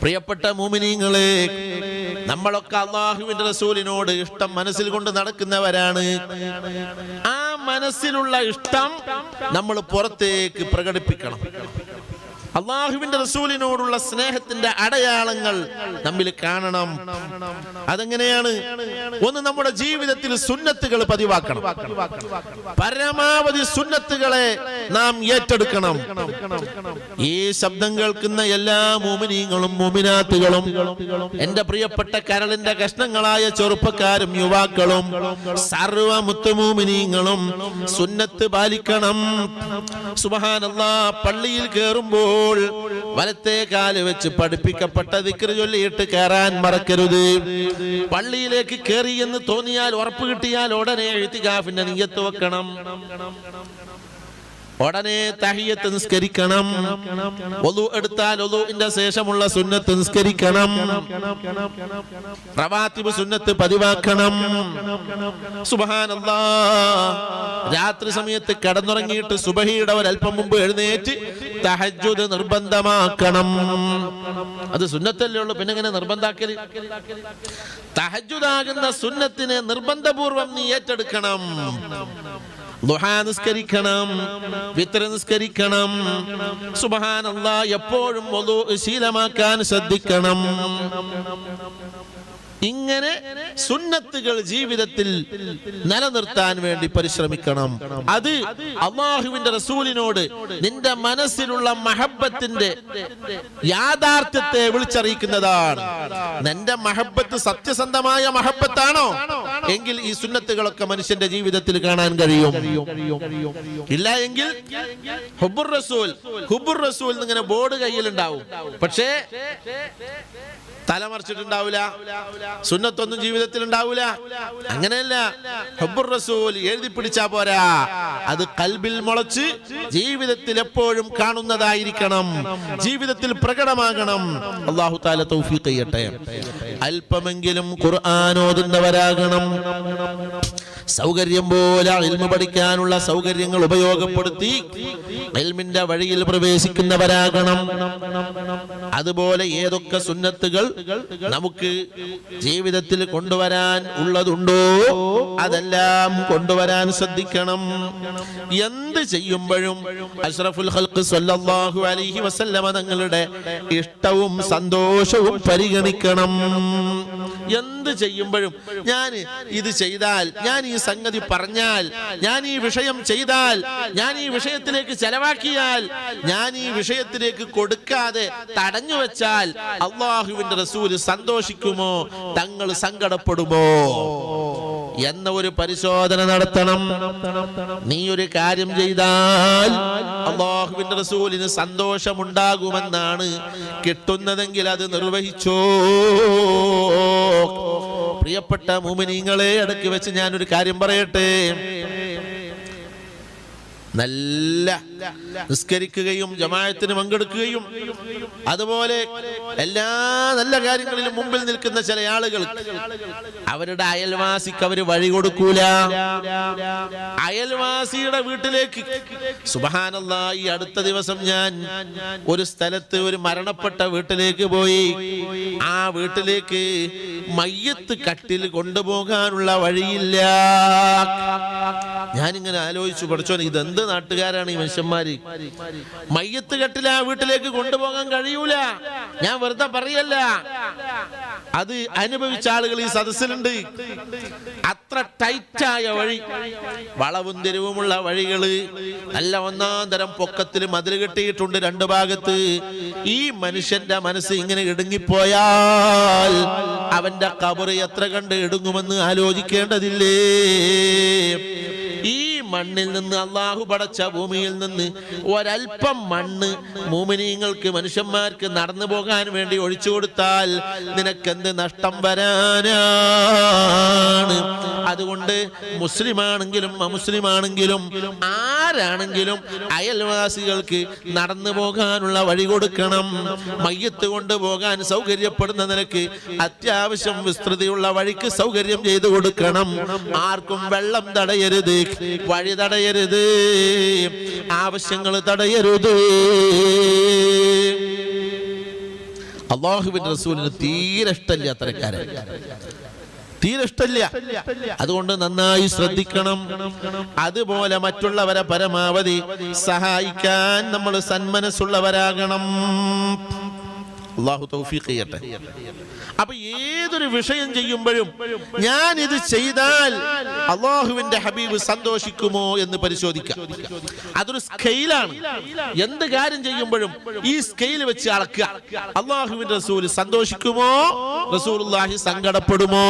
പ്രിയപ്പെട്ട മൂമിനീങ്ങളെ നമ്മളൊക്കെ അള്ളാഹുവിന്റെ റസൂലിനോട് ഇഷ്ടം മനസ്സിൽ കൊണ്ട് നടക്കുന്നവരാണ്. ആ മനസ്സിലുള്ള ഇഷ്ടം നമ്മൾ പുറത്തേക്ക് പ്രകടിപ്പിക്കണം. അള്ളാഹുവിന്റെ റസൂലിനോടുള്ള സ്നേഹത്തിന്റെ അടയാളങ്ങൾ നമ്മിൽ കാണണം. അതെങ്ങനെയാണ്? ഒന്ന് നമ്മുടെ ജീവിതത്തിൽ സുന്നത്തുകൾ പതിവാക്കണം. പരമാവധി സുന്നത്തുകളെ നാം ഏറ്റെടുക്കണം. ഈ ശബ്ദം കേൾക്കുന്ന എല്ലാ മോമിനീങ്ങളും മോമിനാത്തുകളും എന്റെ പ്രിയപ്പെട്ട കരളിന്റെ കഷ്ണങ്ങളായ ചെറുപ്പക്കാരും യുവാക്കളും സർവ മുത്തുമോമിനീങ്ങളും സുന്നത്ത് പാലിക്കണം. സുബാനുള്ള പള്ളിയിൽ കയറുമ്പോൾ വലത്തെ കാൽ വെച്ച് പഠിപ്പിക്കപ്പെട്ട ദിക്ർ ചൊല്ലിയിട്ട് കയറാൻ മറക്കരുത്. പള്ളിയിലേക്ക് കയറി എന്ന് തോന്നിയാൽ ഉറപ്പ് കിട്ടിയാൽ ഉടനെ എഴുത്തികാഫിന്റെ നീയത്ത് വെക്കണം. ഉടനെ തഹിയത്ത് നിസ്കരിക്കണം. ഒതു എടുത്താൽ ഒതുവിന്റെ ശേഷമുള്ള സുന്നത്ത് നിസ്കരിക്കണം. റവാത്തിബ് സുന്നത്ത് പതിവാക്കണം. സുബഹാനല്ലാ. രാത്രി സമയത്ത് കടന്നുറങ്ങിയിട്ട് സുബഹിയുടെ ഒരല്പം മുമ്പ് എഴുന്നേറ്റ് തഹജുദ് നിർബന്ധമാക്കണം. അത് സുന്നത്തല്ലേ ഉള്ളൂ. പിന്നെ എങ്ങനെ നിർബന്ധാക്കൽ? തഹജുദാകുന്ന സുന്നത്തിനെ നിർബന്ധപൂർവം നീ ഏറ്റെടുക്കണം. നിസ്കരിക്കണം. വിത്ര നിസ്കരിക്കണം. സുബഹാനല്ലാ എപ്പോഴും ശീലമാക്കാൻ ശ്രദ്ധിക്കണം. ഇങ്ങനെ സുന്നത്തുകൾ ജീവിതത്തിൽ നിലനിർത്താൻ വേണ്ടി പരിശ്രമിക്കണം. അത് അള്ളാഹുവിന്റെ റസൂലിനോട് നിന്റെ മനസ്സിലുള്ള മഹബത്തിന്റെ യാഥാർത്ഥ്യത്തെ വിളിച്ചറിയിക്കുന്നതാണ്. നിന്റെ മഹബത്ത് സത്യസന്ധമായ മഹബത്താണോ? എങ്കിൽ ഈ സുന്നത്തുകളൊക്കെ മനുഷ്യന്റെ ജീവിതത്തിൽ കാണാൻ കഴിയും. ഇല്ല എങ്കിൽ ഹുബുർ റസൂൽ ഹുബുർ റസൂൽ ഇങ്ങനെ ബോർഡ് കയ്യിലുണ്ടാവും. പക്ഷേ തലമറിച്ചിട്ടുണ്ടാവില്ല സുന്നത്തൊന്നും ജീവിതത്തിൽ ഉണ്ടാവില്ല അങ്ങനെയല്ല. ഹബ്ബുർ എഴുതി പിടിച്ചാ പോരാ. അത് കൽബിൽ മുളച്ച് ജീവിതത്തിൽ എപ്പോഴും കാണുന്നതായിരിക്കണം. ജീവിതത്തിൽ പ്രകടമാകണം. അള്ളാഹു താല തൗഫീഖ് ചെയ്യട്ടെ. അല്പമെങ്കിലും ഖുർആാനോതുന്നവരാകണം സൗകര്യം പോലെ ഇൽമ പഠിക്കാനുള്ള സൗകര്യങ്ങൾ ഉപയോഗപ്പെടുത്തി ഇൽമിന്റെ വഴിയിൽ പ്രവേശിക്കുന്നവരാകണം. അതുപോലെ ഏതൊക്കെ സുന്നത്തുകൾ നമുക്ക് ജീവിതത്തിൽ കൊണ്ടുവരാൻ ഉള്ളതുണ്ടോ? അതെല്ലാം കൊണ്ടുവരാൻ ശ്രദ്ധിക്കണം. എന്ത് ചെയ്യുമ്പോഴും അഷ്റഫുൽ ഹൽക്ക് സല്ലല്ലാഹു അലൈഹി വസല്ലമ തങ്ങളുടെ ഇഷ്ടവും സന്തോഷവും പരിഗണിക്കണം. എന്ത് ചെയ്യുമ്പോഴും ഞാൻ ഇത് ചെയ്താൽ ഞാൻ ഈ സംഗതി പറഞ്ഞാൽ ഞാൻ ഈ വിഷയം ചെയ്താൽ ഞാൻ ഈ വിഷയത്തിലേക്ക് ചെലവാക്കിയാൽ ഞാൻ ഈ വിഷയത്തിലേക്ക് കൊടുക്കാതെ തടഞ്ഞു വെച്ചാൽ അള്ളാഹുവിന്റെ റസൂൽ സന്തോഷിക്കുമോ? തങ്ങൾ സങ്കടപ്പെടുമോ? എന്ന ഒരു പരിശോധന നടത്തണം. നീ ഒരു കാര്യം ചെയ്താൽ അള്ളാഹുവിന്റെ റസൂലിന് സന്തോഷമുണ്ടാകുമെന്നാണ് കിട്ടുന്നതെങ്കിൽ അത് നിർവഹിച്ചോ? പ്രിയപ്പെട്ട മുമിനിങ്ങളെ ഇടയ്ക്ക് വെച്ച് ഞാനൊരു കാര്യം പറയട്ടെ. നല്ല നിസ്കരിക്കുകയും ജമായത്തിന് പങ്കെടുക്കുകയും അതുപോലെ എല്ലാ നല്ല കാര്യങ്ങളിലും മുമ്പിൽ നിൽക്കുന്ന ചില ആളുകൾ അവരുടെ അയൽവാസിക്ക് അവർ വഴി കൊടുക്കൂല. അയൽവാസിയുടെ വീട്ടിലേക്ക്. സുബഹാനല്ല ഈ അടുത്ത ദിവസം ഞാൻ ഒരു സ്ഥലത്ത് ഒരു മരണപ്പെട്ട വീട്ടിലേക്ക് പോയി. ആ വീട്ടിലേക്ക് മയ്യത്ത് കട്ടിൽ കൊണ്ടുപോകാനുള്ള വഴിയില്ല. ഞാനിങ്ങനെ ആലോചിച്ചു പഠിച്ചോ എന്ത് നാട്ടുകാരാണ് ഈ മനുഷ്യന്മാര്? മയ്യത്ത് കെട്ടില്ല ആ വീട്ടിലേക്ക് കൊണ്ടുപോകാൻ കഴിയൂല. ഞാൻ വെറുതെ പറയല്ല. അത് അനുഭവിച്ച ആളുകൾ ഈ സദസ്സിലുണ്ട്. അത്ര ടൈറ്റായ വഴി വളവും തിരിവുമുള്ള വഴികൾ നല്ല ഒന്നാം തരം പൊക്കത്തിൽ മതിൽ കെട്ടിയിട്ടുണ്ട് രണ്ടു ഭാഗത്ത്. ഈ മനുഷ്യന്റെ മനസ്സ് ഇങ്ങനെ ഇടുങ്ങിപ്പോയാൽ അവന്റെ കബറ് എത്ര കണ്ട് ഇടുങ്ങുമെന്ന് ആലോചിക്കേണ്ടതില്ലേ? ഈ മണ്ണിൽ നിന്ന് അള്ളാഹു പടച്ച ഭൂമിയിൽ നിന്ന് ഒരൽപ്പം മണ്ണ് മൂമിനീങ്ങൾക്ക് മനുഷ്യന്മാർക്ക് നടന്നു പോകാൻ വേണ്ടി ഒഴിച്ചു കൊടുത്താൽ നിനക്കെന്ത് നഷ്ടം വരാനാണ്? അതുകൊണ്ട് മുസ്ലിമാണെങ്കിലും അമുസ്ലിമാണെങ്കിലും ആരാണെങ്കിലും അയൽവാസികൾക്ക് നടന്നു പോകാനുള്ള വഴി കൊടുക്കണം. മയ്യത്ത് കൊണ്ടുപോകാൻ സൗകര്യപ്പെടുന്ന നിനക്ക് അത്യാവശ്യം വിസ്തൃതിയുള്ള വഴിക്ക് സൗകര്യം ചെയ്തു കൊടുക്കണം. ആർക്കും വെള്ളം തടയരുത്. വഴി തടയരുത് ആവശ്യങ്ങൾ തടയരുത്. അള്ളാഹുബിന്റെ റസൂലിന് തീരെ ഇഷ്ടമില്ല അത്തരക്കാരെ. തീരെ ഇഷ്ടമില്ല. അതുകൊണ്ട് നന്നായി ശ്രദ്ധിക്കണം. അതുപോലെ മറ്റുള്ളവരെ പരമാവധി സഹായിക്കാൻ നമ്മൾ സന്മനസ്സുള്ളവരാകണം. അള്ളാഹു തൗഫീഖ് ചെയ്യട്ടെ. അപ്പൊ ഏതൊരു വിഷയം ചെയ്യുമ്പോഴും ഞാൻ ഇത് ചെയ്താൽ അള്ളാഹുവിന്റെ ഹബീബ് സന്തോഷിക്കുമോ എന്ന് പരിശോധിക്കാം. അതൊരു സ്കെയിലാണ്. എന്ത് കാര്യം ചെയ്യുമ്പോഴും ഈ സ്കെയിൽ വെച്ച് അളക്കുക. അള്ളാഹുവിന്റെ റസൂൽ സന്തോഷിക്കുമോ? റസൂലുള്ളാഹി സങ്കടപ്പെടുമോ?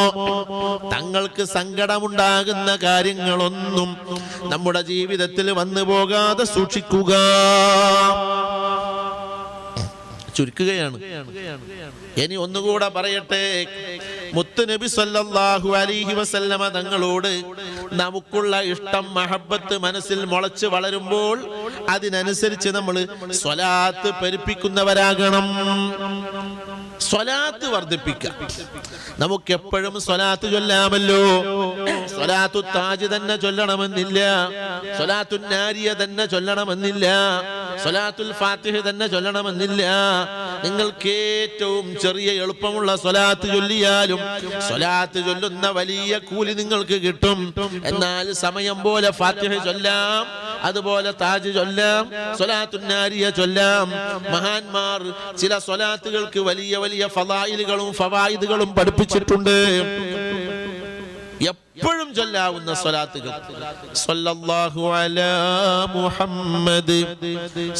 തങ്ങൾക്ക് സങ്കടമുണ്ടാകുന്ന കാര്യങ്ങളൊന്നും നമ്മുടെ ജീവിതത്തിൽ വന്നു പോകാതെ സൂക്ഷിക്കുക. ചുരുക്കുകയാണ്. ഇനി ഒന്നുകൂടെ പറയട്ടെ. മുത്ത് നബി സല്ലല്ലാഹു അലൈഹി വസല്ലമ തങ്ങളോട് നമുക്കുള്ള ഇഷ്ടം മഹബത്ത് മനസ്സിൽ മുളച്ച് വളരുമ്പോൾ അതിനനുസരിച്ച് നമ്മൾ സ്വലാത്ത് പെരുപ്പിക്കുന്നവരാകണം. സ്വലാത്ത് വർദ്ധിപ്പിക്കാം നമുക്ക് എപ്പോഴും സ്വലാത്ത് ചൊല്ലാമല്ലോ. സ്വലാത്തു താജ് തന്നെ ചൊല്ലണമെന്നില്ല. സ്വലാത്തു നാരിയ തന്നെ ചൊല്ലണമെന്നില്ല. സ്വലാത്തുൽ ഫാത്തിഹ് തന്നെ ചൊല്ലണമെന്നില്ല. നിങ്ങൾക്ക് ഏറ്റവും ചെറിയ എളുപ്പമുള്ള സൊലാത്ത് ചൊല്ലിയാലും സൊലാത്ത് ചൊല്ലുന്ന വലിയ കൂലി നിങ്ങൾക്ക് കിട്ടും. എന്നാൽ സമയം പോലെ ഫാത്തിഹ് ചൊല്ലാം അതുപോലെ താജ് ചൊല്ലാം സ്വലാത്തുന്നാരിയ ചൊല്ലാം. മഹാന്മാർ ചില സൊലാത്തുകൾക്ക് വലിയ വലിയ ഫലായിലുകളും ഫവായിദുകളും പഠിപ്പിച്ചിട്ടുണ്ട്. എപ്പോഴും ചൊല്ലാവുന്ന സ്വലാത്തുകൾ സ്വല്ലല്ലാഹു അലാ മുഹമ്മദ്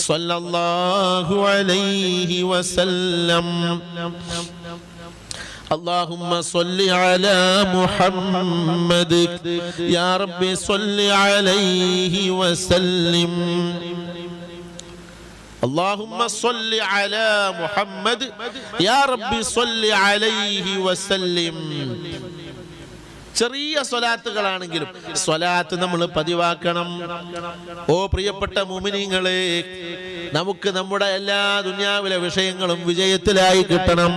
സ്വല്ലല്ലാഹു അലൈഹി വസല്ലം اللهم صل على محمد يا رب صل عليه وسلم اللهم صل على محمد يا رب صل عليه وسلم ചെറിയ സ്വലാത്തുകളാണെങ്കിലും സ്വലാത്ത് നമ്മൾ പതിവാക്കണം. ഓ പ്രിയപ്പെട്ട മുമിനിങ്ങളെ നമുക്ക് നമ്മുടെ എല്ലാ ദുന്യാവിലെ വിഷയങ്ങളും വിജയത്തിലായി കിട്ടണം.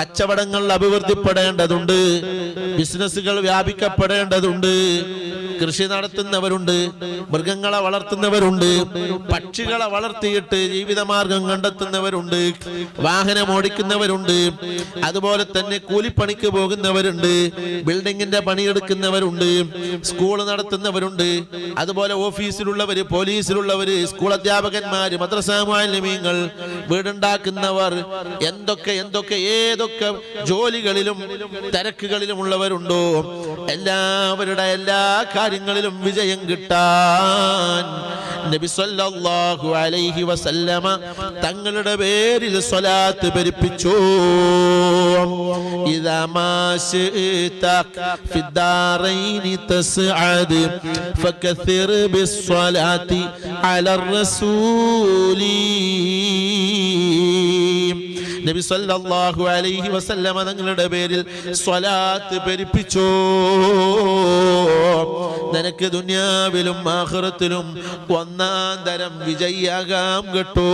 കച്ചവടങ്ങൾ അഭിവൃദ്ധിപ്പെടേണ്ടതുണ്ട്. ബിസിനസ്സുകൾ വ്യാപിക്കപ്പെടേണ്ടതുണ്ട്. കൃഷി നടത്തുന്നവരുണ്ട് മൃഗങ്ങളെ വളർത്തുന്നവരുണ്ട് പക്ഷികളെ വളർത്തിയിട്ട് ജീവിതമാർഗം കണ്ടെത്തുന്നവരുണ്ട് വാഹനം ഓടിക്കുന്നവരുണ്ട് അതുപോലെ തന്നെ കൂലിപ്പണിക്ക് പോകുന്നവരുണ്ട് ബിൽഡിങ്ങിന്റെ പണിയെടുക്കുന്നവരുണ്ട് സ്കൂൾ നടത്തുന്നവരുണ്ട് അതുപോലെ ഓഫീസിലുള്ളവര് പോലീസിലുള്ളവര് സ്കൂൾ അധ്യാപകന്മാര് മദ്രസാമാലിമ്യങ്ങൾ വീടുണ്ടാക്കുന്നവർ എന്തൊക്കെ എന്തൊക്കെ ഏതൊക്കെ ജോലികളിലും തിരക്കുകളിലും ഉള്ളവരുണ്ടോ? എല്ലാവരുടെ എല്ലാ കാര്യങ്ങളിലും വിജയം കിട്ടാൻ നബി സല്ലല്ലാഹു അലൈഹി വസല്ലമ തങ്ങളുടെ പേരിൽ സ്വലാത്ത് പെരുപ്പിച്ചു ഇദാ മാ ശിഅത ഫി الدارين تسعد فكثر بالصلاة على الرسول നബി സല്ലല്ലാഹു അലൈഹി വസല്ലമ തങ്ങളുടെ പേരിൽ സ്വലാത്ത് പെരുപ്പിച്ചോ നിനക്ക് ദുനിയാവിലും ആഖിറത്തിലും ഒന്നാം തരം വിജയാകാം കേട്ടോ.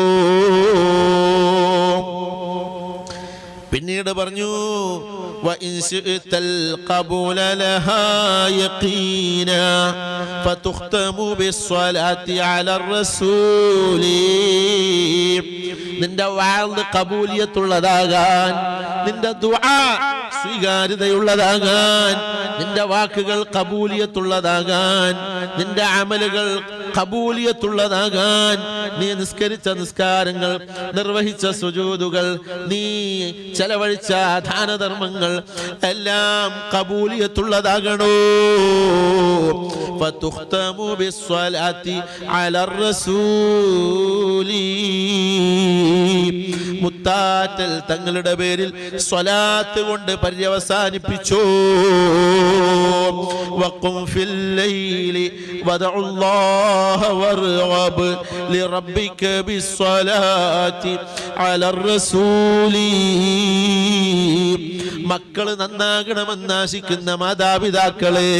പിന്നീട് പറഞ്ഞു നിന്റെ വാഴ്ന്ന് കബൂലിയത്തുള്ളതാകാൻ നിന്റെ ദുആ സ്വീകാര്യതയുള്ളതാകാൻ നിന്റെ വാക്കുകൾ കബൂലിയത്തുള്ളതാകാൻ നിന്റെ അമലുകൾ കബൂലിയത്തുള്ളതാകാൻ നീ നിസ്കരിച്ച നിസ്കാരങ്ങൾ നിർവഹിച്ച സുജൂതുകൾ നീ ചെലവഴിച്ച ദാനധർമ്മങ്ങൾ എല്ലാം കബൂലിയത്തുള്ളതാകണോ فتختم بالصلاة على الرسول മുത്താറ്റൽ തങ്ങളുടെ പേരിൽ സ്വലാത്ത് കൊണ്ട് പര്യവസാനിപ്പിച്ചു وقم في الليل ودع الله وارغب لربك بالصلاة على الرسول മക്കള് നന്നാകണമെന്ന് ആശിക്കുന്ന മാതാപിതാക്കളെ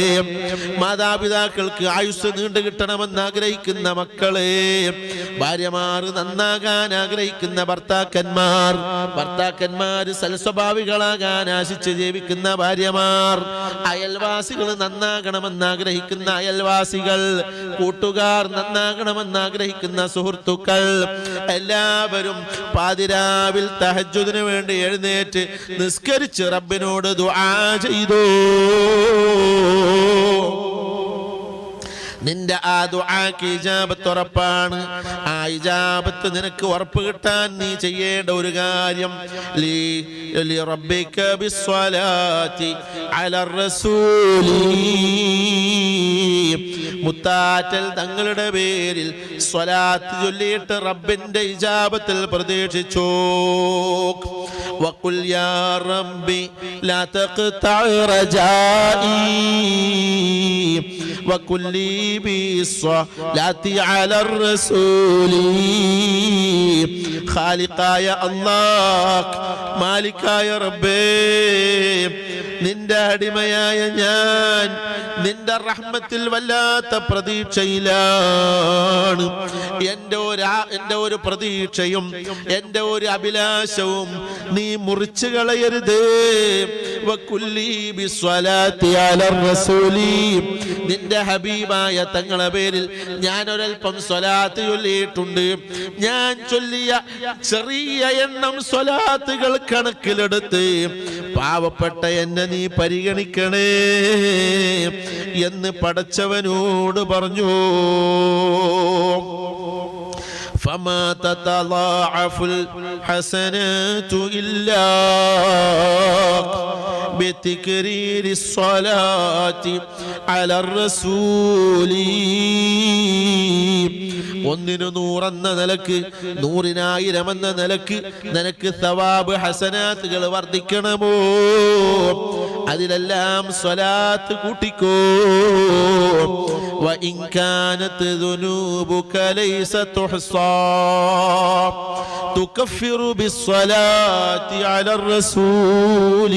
മാതാപിതാക്കൾക്ക് ആയുസ് നീണ്ടു കിട്ടണമെന്ന് ആഗ്രഹിക്കുന്ന മക്കളെ ഭാര്യമാർ നന്നാകാൻ ആഗ്രഹിക്കുന്ന ഭർത്താക്കന്മാർ ഭർത്താക്കന്മാർ സൽസ്വഭാവികളാകാൻ ആശിച്ച് ജീവിക്കുന്ന ഭാര്യമാർ അയൽവാസികൾ നന്നാകണമെന്ന് ആഗ്രഹിക്കുന്ന അയൽവാസികൾ കൂട്ടുകാർ നന്നാകണമെന്ന് ആഗ്രഹിക്കുന്ന സുഹൃത്തുക്കൾ സുഹൃത്തുക്കൾ എല്ലാവരും പാതിരാവിൽ തഹജുദിന് വേണ്ടി എഴുന്നേറ്റ് നിസ്കരിച്ച് റബ്ബിനോട് ദുആ ചെയ്തു. നിന്റെ ആ ദുആക്ക് ഇജാബത്ത് ഉറപ്പാണ്. ആ ഇജാബത്ത് നിനക്ക് ഉറപ്പ് കിട്ടാൻ നീ ചെയ്യേണ്ട ഒരു കാര്യം. ലീ ലി റബ്ബിക ബിസ്വലാതി അല മുത്താറ്റൽ തങ്ങളുടെ പേരിൽ സ്വലാത്ത് ചൊല്ലിയിട്ട് റബ്ബിന്റെ ഇജാബത്തിൽ പ്രതീക്ഷിച്ചു وقل يا ربي لا تقطع رجائي وقل لي بالصلاة على الرسول خالقا يا الله مالكا يا ربي നിന്റെ അടിമയായ ഞാൻ നിന്റെ റഹ്മത്തിൽ വല്ലാത്ത പ്രതീക്ഷയിലാണ്. എന്റെ ഒരു എന്റെ ഒരു പ്രതീക്ഷയും എന്റെ ഒരു അഭിലാഷവും നീ മുറിച്ചു കളയരുത്. നിന്റെ ഹബീബായ തങ്ങളെ പേരിൽ ഞാൻ ഒരൽപ്പം സ്വലാത്ത് ചൊല്ലിയിട്ടുണ്ട്. ഞാൻ ചൊല്ലിയ ചെറിയ എണ്ണം സ്വലാത്തുകൾ കണക്കിലെടുത്ത് പാവപ്പെട്ട എന്നെ നീ പരിഗണിക്കണേ എന്ന് പടച്ചവനോട് പറഞ്ഞു. فما تتضاعف الحسنات إلا بتكرير الصلاة على الرسول ഒന്നിനു നൂറെന്ന നിലക്ക് നൂറിനായിരം എന്ന നിലക്ക് നിനക്ക് സവാബ് ഹസനാത്തുകൾ വർദ്ധിക്കണമോ അതിലെല്ലാം സ്വലാത്ത് കൂട്ടിക്കോ وإن كانت ذنوبك ليس تحصى تكفر بالصلاة على الرسول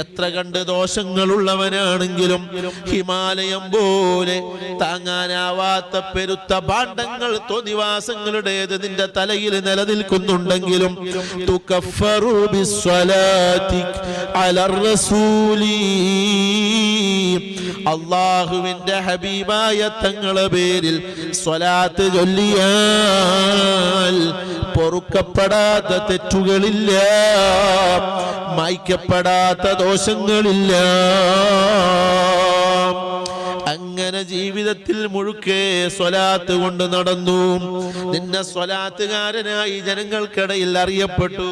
എത്ര കണ്ട് ദോഷങ്ങളുള്ളവനാണെങ്കിലും ഹിമാലയം പോലെ താങ്ങാനാവാത്ത പെരുത്ത ഭാണ്ഡങ്ങൾ തോന്നിവാസങ്ങളുടേത് നിന്റെ തലയിൽ നിലനിൽക്കുന്നുണ്ടെങ്കിലും തുകഫറു ബിസ്വലാത്തി അലർ റസൂലി അള്ളാഹുവിന്റെ ഹബീബായ തങ്ങളെ പേരിൽ സ്വലാത്ത് ചൊല്ലിയാൽ പൊറുക്കപ്പെടാത്ത തെറ്റുകളില്ല മായ്ക്കപ്പെടാത്ത ദോഷങ്ങളില്ല. അങ്ങനെ ജീവിതത്തിൽ മുഴുക്കെ സ്വലാത്ത് കൊണ്ട് നടന്നു നിന്നെ സ്വലാത്തുകാരനായി ജനങ്ങൾക്കിടയിൽ അറിയപ്പെട്ടു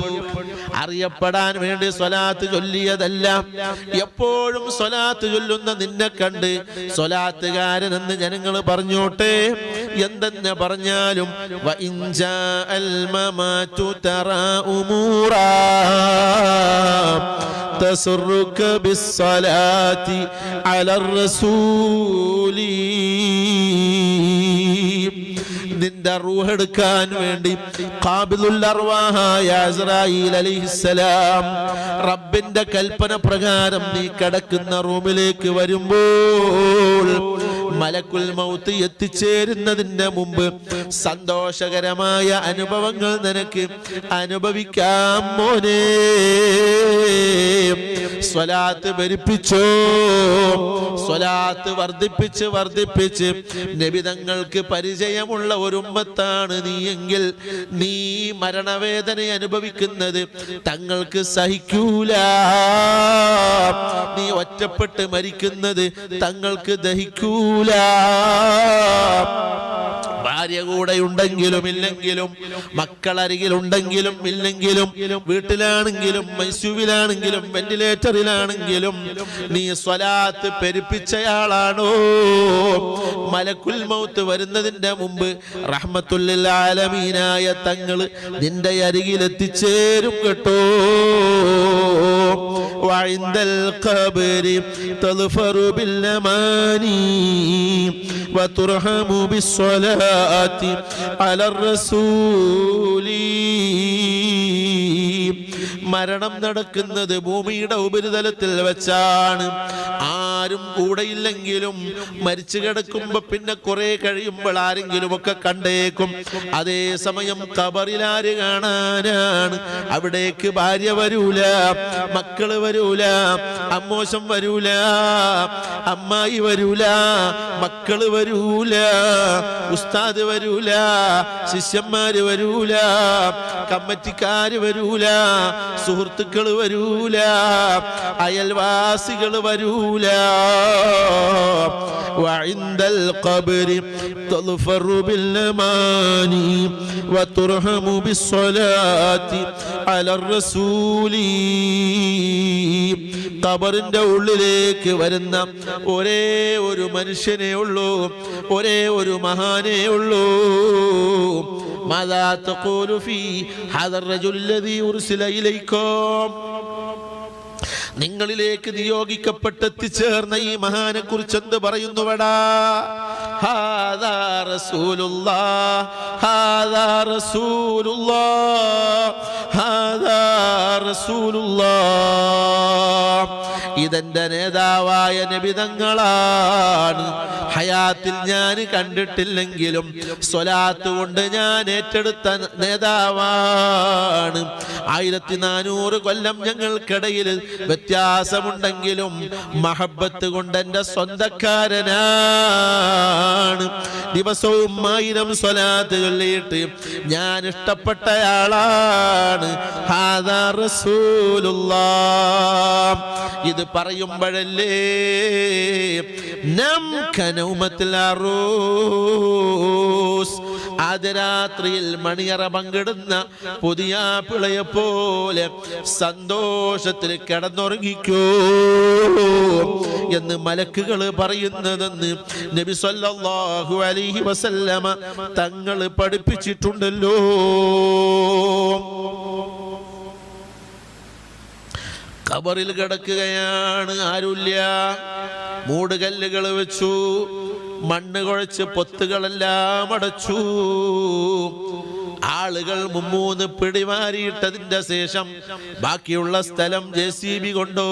അറിയപ്പെടാൻ വേണ്ടി സ്വലാത്ത് ചൊല്ലിയതല്ല എപ്പോഴും സ്വലാത്ത് ചൊല്ലുന്ന നിന്നെ കണ്ട് സ്വലാത്തുകാരൻ എന്ന് ജനങ്ങൾ പറഞ്ഞോട്ടെ എന്തെന്ന് പറഞ്ഞാലും വ ഇൻ ജാഅൽ മമാതു തറാ ഉമൂറാ تسرك بالصلاة على الرسول നിന്റെ റൂഹെടുക്കാൻ വേണ്ടി ഖാബിദുൽ അർവാഹായ ഇസ്രായീൽ അലൈഹിസ്സലാം. റബ്ബിന്റെ കൽപ്പന പ്രകാരം നീ കിടക്കുന്ന റൂമിലേക്ക് വരുമ്പോൾ മലക്കുൽ മൗത്ത് എത്തിച്ചേരുന്നതിന്റെ മുമ്പ് സന്തോഷകരമായ അനുഭവങ്ങൾ നിനക്ക് അനുഭവിക്കാം മോനെ. സ്വലാത്ത് ഭരിപ്പിച്ചോ സ്വലാത്ത് വർദ്ധിപ്പിച്ച് വർദ്ധിപ്പിച്ച് നബിതങ്ങൾക്ക് പരിചയമുള്ള ഒരു ഉമ്മത്താണ് നീയെങ്കിൽ നീ മരണവേദന അനുഭവിക്കുന്നത് തങ്ങൾക്ക് സഹിക്കൂല. നീ ഒറ്റപ്പെട്ട് മരിക്കുന്നത് തങ്ങൾക്ക് ദഹിക്കൂല. ഭാര്യ കൂടെ ഉണ്ടെങ്കിലും ഇല്ലെങ്കിലും മക്കളരികിലുണ്ടെങ്കിലും ഇല്ലെങ്കിലും വീട്ടിലാണെങ്കിലും മൈസൂവിലാണെങ്കിലും വെന്റിലേറ്ററിലാണെങ്കിലും നീ സ്വലാത്ത് പെരുപ്പിച്ചയാളാണോ? മലക്കുൽ മൗത്ത് വരുന്നതിന്റെ മുമ്പ് റഹ്മത്തുല്ലാലമീനായ തങ്ങൾ നിന്റെ അരികിൽ എത്തിച്ചേരും കേട്ടോ. وعند القبر تظفر بالأماني وترحم بالصلاة على الرسول. മരണം നടക്കുന്നത് ഭൂമിയുടെ ഉപരിതലത്തിൽ വെച്ചാണ്. ആരും കൂടെയില്ലെങ്കിലും മരിച്ചു കിടക്കുമ്പോ പിന്നെ കുറെ കഴിയുമ്പോൾ ആരെങ്കിലും ഒക്കെ കണ്ടേക്കും. അതേ സമയം കാണാനാണ്? അവിടേക്ക് ഭാര്യ വരൂല മക്കൾ വരൂല അമ്മോശം വരൂല അമ്മായി വരൂല മക്കൾ വരൂല ഉസ്താദ് വരൂല ശിഷ്യന്മാര് വരൂല കമ്മറ്റിക്കാര് വരൂല സുഹൃത്തുക്കള് വരൂല അയൽവാസികൾ വരൂല وعند القبر تظفر بالأماني وترحم بالصلاة على الرسول കബറിന്റെ ഉള്ളിലേക്ക് വരുന്ന ഒരേ ഒരു മനുഷ്യനേ ഉള്ളൂ ഒരേ ഒരു മഹാനേ ഉള്ളൂ ماذا تقول في هذا الرجل الذي أرسل إليكم നിങ്ങളിലേക്ക് നിയോഗിക്കപ്പെട്ടെത്തിച്ചേർന്ന ഈ മഹാനെ കുറിച്ച് എന്ത് പറയുന്നുവടാ ഹാദാ റസൂലുള്ളാ ഹാദാ റസൂലുള്ളാ ഹാദാ റസൂലുള്ളാ ഇതെന്റെ നേതാവായ നബിതങ്ങളാണ് ഹയാത്തിൽ ഞാൻ കണ്ടിട്ടില്ലെങ്കിലും സ്വലാത്ത് കൊണ്ട് ഞാൻ ഏറ്റെടുത്ത നേതാവാണ്. ആയിരത്തി നാനൂറ് കൊല്ലം ഞങ്ങൾക്കിടയിൽ വ്യത്യാസമുണ്ടെങ്കിലും മഹബത്ത് കൊണ്ട് എന്റെ സ്വന്തക്കാരനാണ്. ദിവസവും ആയിരം സ്വലാത്ത് ചൊല്ലിയിട്ട് ഞാൻ ഇഷ്ടപ്പെട്ടയാളാണ്. ഇത് പറയുമ്പോഴല്ലേ നം കനൗമത്തിലാറൂ ആദ്യരാത്രിയിൽ മണിയറ പങ്കിടുന്ന പുതിയ പിളയെ പോലെ സന്തോഷത്തിൽ കിടന്നുറങ്ങിക്കോ എന്ന് മലക്കുകൾ പറയുന്നതെന്ന് നബി സല്ലല്ലാഹു അലൈഹി വസല്ലമ തങ്ങൾ പഠിപ്പിച്ചിട്ടുണ്ടല്ലോ. കബറിൽ കിടക്കുകയാണ് ആരുല്ല മൂടുകല്ലുകൾ വെച്ചു. മണ്ണ് കുഴച്ച് പൊത്തുകളെല്ലാം അടച്ചു. ആളുകൾ മുമ്മൂന്ന് പിടിമാറിയിട്ടതിന്റെ ശേഷം ബാക്കിയുള്ള സ്ഥലം ജെ സി ബി കൊണ്ടോ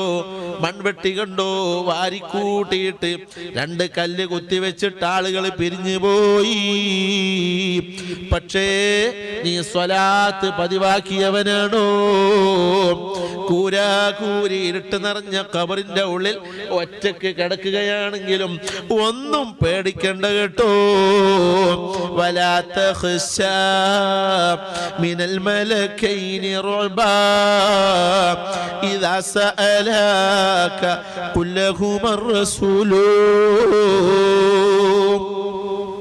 മൺവെട്ടി കണ്ടോ? വാരിക്കൂട്ടിയിട്ട് രണ്ട് കല്ല് കുത്തിവെച്ചിട്ട് ആളുകൾ പിരിഞ്ഞു പോയി. പക്ഷേ നീ സ്വലാത്ത് പതിവാക്കിയവനാണോ? കൂരാകൂരി ഇരുട്ട് നിറഞ്ഞ കബറിന്റെ ഉള്ളിൽ ഒറ്റയ്ക്ക് കിടക്കുകയാണെങ്കിലും ഒന്നും പേടിക്കണ്ട കേട്ടോ. വലാത്ത മിനൽ മലക്കൈനി റബാ ഇദാ സഅലാക കുല്ലഹുമർ റസൂലൂ